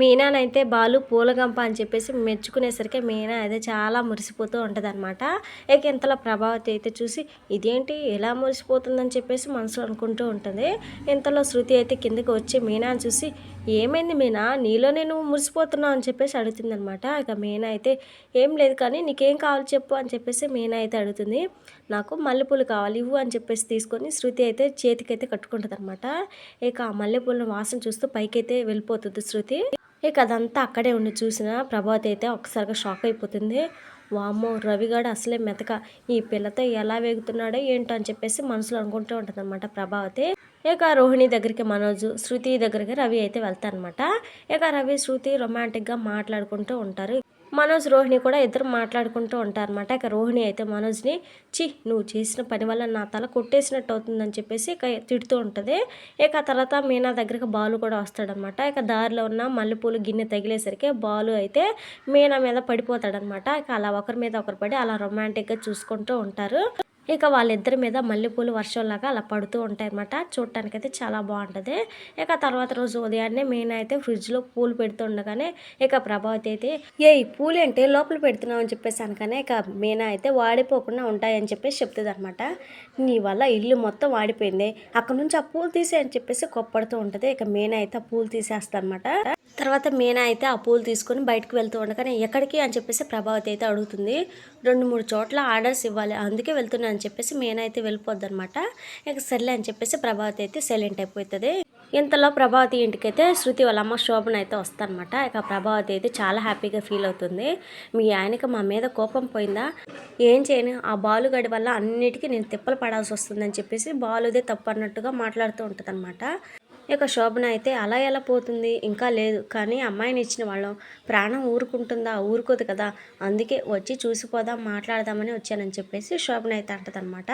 మీనానైతే బాలు పూలగంప అని చెప్పేసి మెచ్చుకునేసరికి మీనా అయితే చాలా మురిసిపోతూ ఉంటుంది అనమాట ఇక ఇంతలో ప్రభావతి అయితే చూసి ఇదేంటి? ఎలా మురిసిపోతుందని చెప్పేసి మనసులో అనుకుంటూ ఉంటుంది. ఇంతలో శృతి అయితే కిందకి వచ్చి మీనాని చూసి ఏమైంది మీనా? నీలో నేను మురిసిపోతున్నావు అని చెప్పేసి అడుగుతుంది అనమాట ఇక మీనా అయితే ఏం లేదు కానీ నీకేం కావాలి చెప్పు అని చెప్పేసి మీనా అయితే అడుగుతుంది. నాకు మల్లెపూలు కావాలి ఇవ్వు అని చెప్పేసి తీసుకొని శృతి అయితే చేతికైతే కట్టుకుంటుంది అనమాట ఇక ఆ మల్లెపూలను వాసన చూస్తూ పైకైతే వెళ్ళిపోతుంది శృతి. ఇక అదంతా అక్కడే ఉండి చూసిన ప్రభావతి అయితే ఒక్కసారిగా షాక్ అయిపోతుంది. వామ్మో రవిగాడు అసలే మెతక. ఈ పిల్లతో ఎలా వేగుతున్నాడో ఏంటో అని చెప్పేసి మనసులో అనుకుంటూ ఉంటుంది అనమాట ప్రభావతి. ఇక రోహిణి దగ్గరికి మనోజు శృతి దగ్గరికి రవి అయితే వెళ్తారనమాట ఇక రవి శృతి రొమాంటిక్గా మాట్లాడుకుంటూ ఉంటారు. మనోజ్ రోహిణి కూడా ఇద్దరు మాట్లాడుకుంటూ ఉంటారనమాట ఇక రోహిణి అయితే మనోజ్ని చి నువ్వు చేసిన పని వల్ల నా తల కొట్టేసినట్టు అవుతుందని చెప్పేసి ఇక తిడుతూ ఉంటుంది. ఇక తర్వాత మీనా దగ్గరికి బాలు కూడా వస్తాడనమాట ఇక దారిలో ఉన్న మల్లెపూలు గిన్నె తగిలేసరికి బాలు అయితే మీనా మీద పడిపోతాడనమాట ఇక అలా ఒకరి మీద ఒకరు పడి అలా రొమాంటిక్గా చూసుకుంటూ ఉంటారు. ఇక వాళ్ళిద్దరి మీద మల్లెపూలు వర్షంలాగా అలా పడుతూ ఉంటాయి అనమాట చూడటానికైతే చాలా బాగుంటుంది. ఇక తర్వాత రోజు ఉదయాన్నే మెయిన్ అయితే ఫ్రిడ్జ్లో పూలు పెడుతుండగానే ఇక ప్రభావతి అయితే ఏ పూలు అంటే లోపల పెడుతున్నావు అని చెప్పేసి అనగానే ఇక మీనా అయితే వాడిపోకుండా ఉంటాయని చెప్పేసి చెప్తుంది అనమాట నీ వల్ల ఇల్లు మొత్తం వాడిపోయింది. అక్కడ నుంచి ఆ పూలు తీసే అని చెప్పేసి కొప్పడుతూ ఉంటుంది. ఇక మీనా అయితే ఆ పూలు తీసేస్తా అనమాట తర్వాత మీనా అయితే ఆ పూలు తీసుకొని బయటకు వెళ్తూ ఉండగానే ఎక్కడికి అని చెప్పేసి ప్రభావతి అయితే అడుగుతుంది. రెండు మూడు చోట్ల ఆర్డర్స్ ఇవ్వాలి అందుకే వెళ్తున్నా అని చెప్పేసి మీనా అయితే వెళ్ళిపోద్ది అనమాట ఇక సర్లే అని చెప్పేసి ప్రభావతి అయితే సైలెంట్ అయిపోతుంది. ఇంతలో ప్రభావతి ఇంటికైతే శృతి వాళ్ళ అమ్మ శోభన అయితే వస్తానమాట ఇక ప్రభావతి అయితే చాలా హ్యాపీగా ఫీల్ అవుతుంది. మీ ఆయనకి మా మీద కోపం పోయిందా? ఏం చేయను? ఆ బాలుగడి వల్ల అన్నిటికీ నేను తిప్పలు పడాల్సి వస్తుందని చెప్పేసి బాలుదే తప్పు అన్నట్టుగా మాట్లాడుతూ ఉంటుంది అనమాట ఇక శోభన అయితే అలా ఎలా పోతుంది? ఇంకా లేదు. కానీ అమ్మాయిని ఇచ్చిన వాళ్ళం. ప్రాణం ఊరుకుంటుందా? ఊరుకోదు కదా. అందుకే వచ్చి చూసిపోదాం మాట్లాడదామని వచ్చానని చెప్పేసి శోభన అయితే అంటదనమాట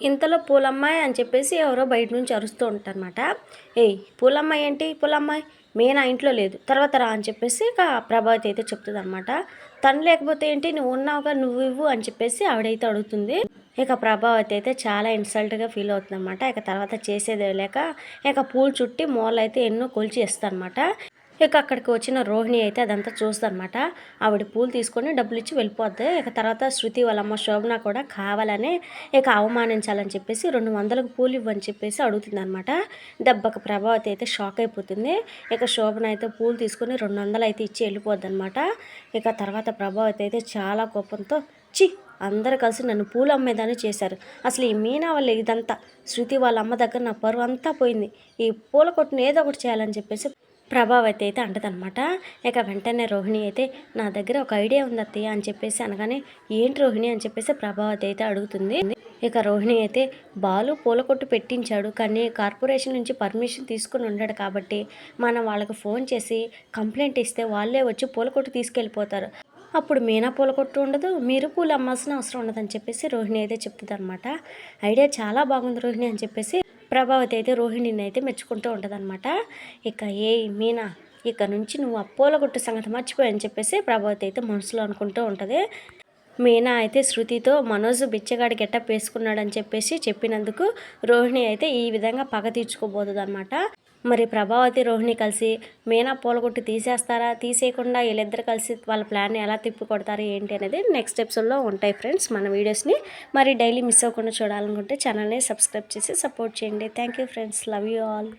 ఇంతలో పూలమ్మాయి అని చెప్పేసి ఎవరో బయట నుంచి అరుస్తూ ఉంటారనమాట ఏయ్ పూలమ్మాయి ఏంటి? పూలమ్మాయి నా ఇంట్లో లేదు. తర్వాత రా అని చెప్పేసి ఇక ప్రభావతి అయితే చెప్తుంది అనమాట తను లేకపోతే ఏంటి? నువ్వు ఉన్నావుగా నువ్వు ఇవ్వు అని చెప్పేసి ఆవిడైతే అడుగుతుంది. ఇక ప్రభావతి అయితే చాలా ఇన్సల్ట్గా ఫీల్ అవుతుందన్నమాట. ఇక తర్వాత చేసేది లేక ఇక పూలు చుట్టి మోళ్ళు అయితే ఎన్నో కొలిచి ఇస్తానమాట ఇక అక్కడికి వచ్చిన రోహిణి అయితే అదంతా చూస్తుందన్నమాట. ఆవిడ పూలు తీసుకొని డబ్బులు ఇచ్చి వెళ్ళిపోద్ది. ఇక తర్వాత శృతి వాళ్ళమ్మ శోభన కూడా కావాలని ఇక అవమానించాలని చెప్పేసి రెండు వందలకు పూలు ఇవ్వని చెప్పేసి అడుగుతుంది అనమాట దెబ్బకు ప్రభావతి అయితే షాక్ అయిపోతుంది. ఇక శోభన అయితే పూలు తీసుకొని రెండు వందలు అయితే ఇచ్చి వెళ్ళిపోద్ది అనమాట ఇక తర్వాత ప్రభావతి అయితే చాలా కోపంతో చి అందరు కలిసి నన్ను పూలు అమ్మేదాన్ని చేశారు. అసలు ఈ మీనా వల్ల ఇదంతా. శృతి వాళ్ళ అమ్మ దగ్గర నా పరువు అంతా పోయింది. ఈ పూల కొట్టును ఏదో ఒకటి చేయాలని చెప్పేసి ప్రభావతి అయితే అంటదనమాట ఇక వెంటనే రోహిణి అయితే నా దగ్గర ఒక ఐడియా ఉంది అత్తయ్య అని చెప్పేసి అనగానే ఏంటి రోహిణి అని చెప్పేసి ప్రభావతి అయితే అడుగుతుంది. ఇక రోహిణి అయితే బాలు పూల కొట్టు పెట్టించాడు కానీ కార్పొరేషన్ నుంచి పర్మిషన్ తీసుకుని ఉన్నాడు కాబట్టి మనం వాళ్ళకి ఫోన్ చేసి కంప్లైంట్ ఇస్తే వాళ్ళే వచ్చి పూల కొట్టు తీసుకెళ్ళిపోతారు. అప్పుడు మీనా పూల కొట్టు ఉండదు మీరు పూలు అమ్మాల్సిన అవసరం ఉండదని చెప్పేసి రోహిణి అయితే చెప్తుంది అనమాట ఐడియా చాలా బాగుంది రోహిణి అని చెప్పేసి ప్రభావతి అయితే రోహిణిని అయితే మెచ్చుకుంటూ ఉంటుందన్నమాట. ఇక ఏ మీనా ఇక నుంచి నువ్వు ఆ పూల కొట్టు సంగతి మర్చిపోయని చెప్పేసి ప్రభావతి అయితే మనసులో అనుకుంటూ ఉంటుంది. మీనా అయితే శృతితో మనోజ్ బిచ్చగాడి గెట్టప్ వేసుకున్నాడని చెప్పేసి చెప్పినందుకు రోహిణి అయితే ఈ విధంగా పగ తీర్చుకోబోతుంది అనమాట మరి ప్రభావతి రోహిణి కలిసి మీనా పూలగొట్టి తీసేస్తారా? తీసేయకుండా వీళ్ళిద్దరు కలిసి వాళ్ళ ప్లాన్ ఎలా తిప్పి కొడతారు ఏంటి అనేది నెక్స్ట్ ఎపిసోడ్లో ఉంటాయి ఫ్రెండ్స్ మన వీడియోస్ని మరి డైలీ మిస్ అవ్వకుండా చూడాలనుకుంటే ఛానల్ని సబ్స్క్రైబ్ చేసి సపోర్ట్ చేయండి. Thank you friends love you all